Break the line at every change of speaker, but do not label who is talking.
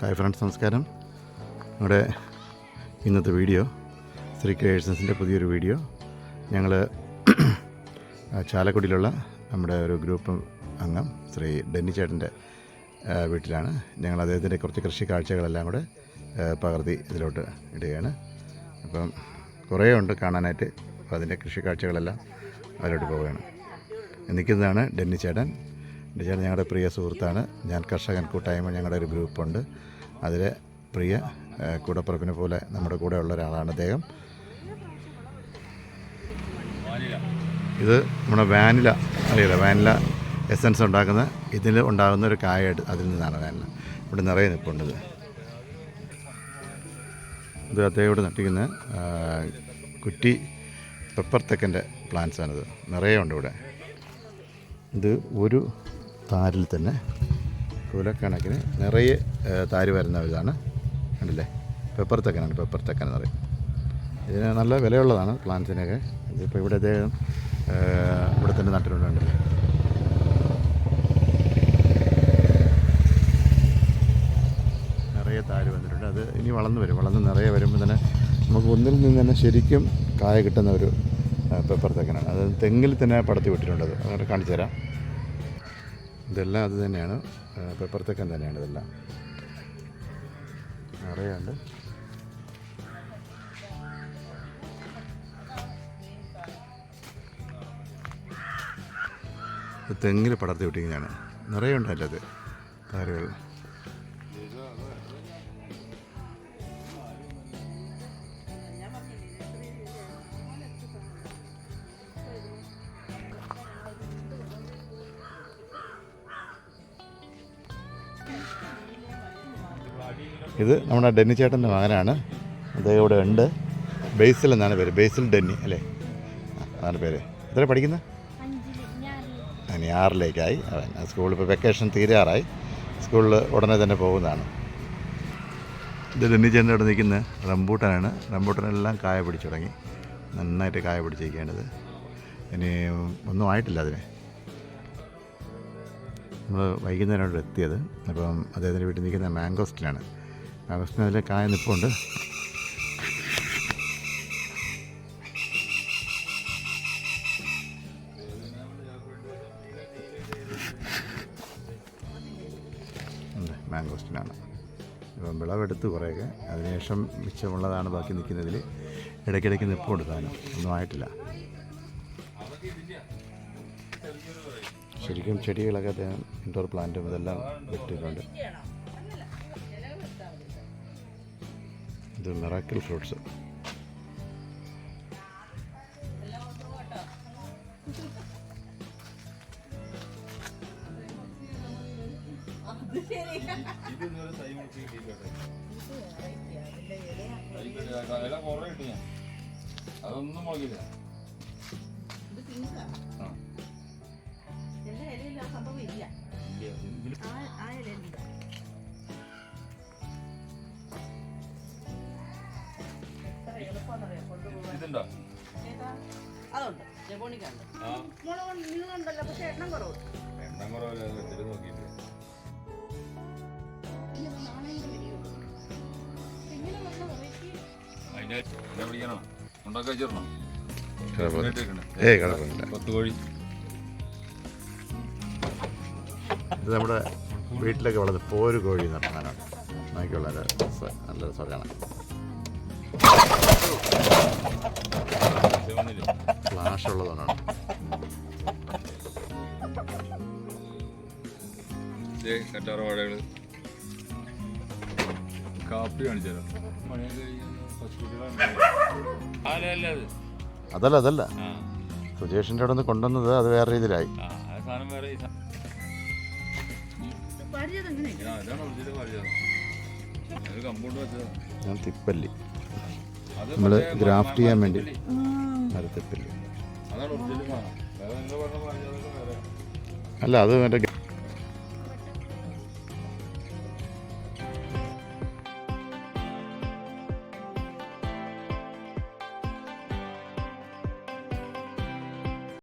Hi friends നമസ്കാരം. നമ്മുടെ ഇന്നത്തെ വീഡിയോ ശ്രീ ക്രിയേഷൻസിന്റെ പുതിയൊരു വീഡിയോ. ഞങ്ങൾ ചാലക്കുടിയിലുള്ള നമ്മുടെ ഒരു ഗ്രൂപ്പ് അംഗം ശ്രീ ഡെന്നി ചേട്ടന്റെ വീട്ടിലാണ്. ഞങ്ങൾ അദ്ദേഹത്തിന്റെ കുറച്ച് കൃഷി കാഴ്ചകളെല്ലാം കൂടെ പകർത്തി ഇതിലോട്ട് ഇടുകയാണ്. അപ്പം കുറേ ഉണ്ട് കാണാനായിട്ട്. അപ്പോൾ അതിന്റെ കൃഷി കാഴ്ചകളെല്ലാം അതിലോട്ട് പോവുകയാണ്. നിൽക്കുന്നതാണ് ഡെന്നി ചേട്ടൻ. ചേട്ടൻ ഞങ്ങളുടെ പ്രിയ സുഹൃത്താണ്. ഞാൻ കർഷകൻ കൂട്ടായ്മ ഞങ്ങളുടെ ഒരു ഗ്രൂപ്പുണ്ട്. അതിൽ പ്രിയ കൂടപ്പുറപ്പിനെ പോലെ നമ്മുടെ കൂടെ ഉള്ള ഒരാളാണ് അദ്ദേഹം. ഇത് നമ്മുടെ വാനില അറിയില്ല വാനില എസൻസ് ഉണ്ടാക്കുന്ന ഇതിൽ ഉണ്ടാകുന്ന ഒരു കായ എടു- അതിൽ നിന്നാണ് വാനില. ഇവിടെ നിറയെ നിൽപ്പുണ്ട് ഇത്. ഇത് അദ്ദേഹം ഇവിടെ നട്ടിക്കുന്ന കുറ്റി പെപ്പർ തെക്കന്റെ പ്ലാന്റ്സാണിത് നിറയെ ഉണ്ട് ഇവിടെ. ഇത് ഒരു താരിൽ തന്നെ കുലക്കണക്കിന് നിറയെ താരി വരുന്ന ഇതാണ്. കണ്ടില്ലേ? പെപ്പർ തെക്കനാണ് പെപ്പർ തെക്കൻ എന്ന് പറയും. ഇതിന് നല്ല വിലയുള്ളതാണ് പ്ലാന്റ്സിനൊക്കെ ഇതിപ്പോൾ ഇവിടെ അദ്ദേഹം ഇവിടെ തന്നെ നട്ടിട്ടുണ്ടല്ലേ നിറയെ താര് വന്നിട്ടുണ്ട്. അത് ഇനി വളർന്നു വരും. വളർന്ന് നിറയെ വരുമ്പോൾ തന്നെ നമുക്ക് ഒന്നിൽ നിന്ന് തന്നെ ശരിക്കും കായ കിട്ടുന്ന ഒരു പേപ്പർ തെക്കനാണ്. അത് തെങ്ങിൽ തന്നെ പടത്തി വിട്ടിട്ടുണ്ട് അങ്ങനെ കാണിച്ചു തരാം. ഇതെല്ലാം അത് തന്നെയാണ്. പേപ്പർ തെക്കൻ തന്നെയാണ് ഇതെല്ലാം. അറിയാണ്ട്. തെങ്ങിൽ പടർത്തി വിട്ടിരിക്കുന്നതാണ്. നിറയെ ഉണ്ടല്ലത് താരുകൾ. ഇത് നമ്മുടെ ഡെന്നി ചേട്ടന്റെ മകനാണ്. അദ്ദേഹം ഇവിടെ ഉണ്ട്. ബേസിൽ എന്നാണ് പേര്? ബേസിൽ ഡെന്നി അല്ലേ? അതാണ് പേര്. എത്ര പഠിക്കുന്നത് ഇനി ആറിലേക്കായി. അവൻ സ്കൂളിൽ ഇപ്പോൾ വെക്കേഷൻ തീരാറായി. സ്കൂളിൽ ഉടനെ തന്നെ പോകുന്നതാണ്. ഇത് ഡെന്നി ചേട്ടൻ ഇവിടെ നിൽക്കുന്ന റംബൂട്ടനാണ്. റംബൂട്ടനെല്ലാം കായ പിടിച്ചു തുടങ്ങി. നന്നായിട്ട് കായ പിടിച്ചിരിക്കേണ്ടത് ഇനി ഒന്നും ആയിട്ടില്ല അതിന്. നമ്മൾ വൈകുന്നേരം ഇവിടെ എത്തിയത്. അപ്പം അദ്ദേഹത്തിന്റെ വീട്ടിൽ നിൽക്കുന്ന മാംഗോസ്റ്റിനാണ് അതിൽ കായ നിപ്പുണ്ട്. മാംഗോസ്റ്റിനാണ് ഇപ്പം വിളവെടുത്ത് കുറേയൊക്കെ. അതിനുശേഷം മിച്ചമുള്ളതാണ് ബാക്കി നിൽക്കുന്നതിൽ. ഇടയ്ക്കിടയ്ക്ക് നിപ്പ് കൊടുക്കാനും ഒന്നും ആയിട്ടില്ല. ശരിക്കും ചെടികളൊക്കെ അദ്ദേഹം ഇൻഡോർ പ്ലാന്റും ഇതെല്ലാം വെട്ടിയിട്ടുണ്ട്. ഇത് മിറാക്കിൾ ഫ്രൂട്ട്സ്.
അതൊന്നും മുളകില്ല ആ. ഇല്ല, ഇതുണ്ടോ
അതുണ്ട്. ജബോണിക്കുണ്ട്
ആ.
മുളക് നീളുണ്ടല്ലോ പക്ഷെ എണ്ണം കുറവ്.
എണ്ണം കുറവല്ല? ഇതിൽ നോക്കിയിട്ട് അതിന്റെ ഇല പിടിക്കണോ? ഉണ്ടാക്കി വെച്ചിരണോ ഇട്ടേക്കണേ.
ഏയ് കുഴപ്പമില്ല
പത്ത് കോഴി
ഇത് നമ്മുടെ വീട്ടിലൊക്കെ വളരെ പോര് കോഴി എന്ന് ബാക്കിയുള്ള നോക്കിയുള്ള നല്ല രസ- നല്ല രസമാണ് ഫ്ലാഷ് ഉള്ളതാണ്
കറ്റാറ കാപ്പി കാണിച്ചാലോ
അതല്ല അതല്ല. സുജേഷിന്റെ അവിടെ നിന്ന് കൊണ്ടുവന്നത് അത് വേറെ രീതിയിലായി. ഞാൻ തിപ്പല്ലി. നമ്മൾ ഗ്രാഫ്റ്റ് ചെയ്യാൻ വേണ്ടി.
മരത്തെപ്പില്ല
അല്ല അത് മറ്റേ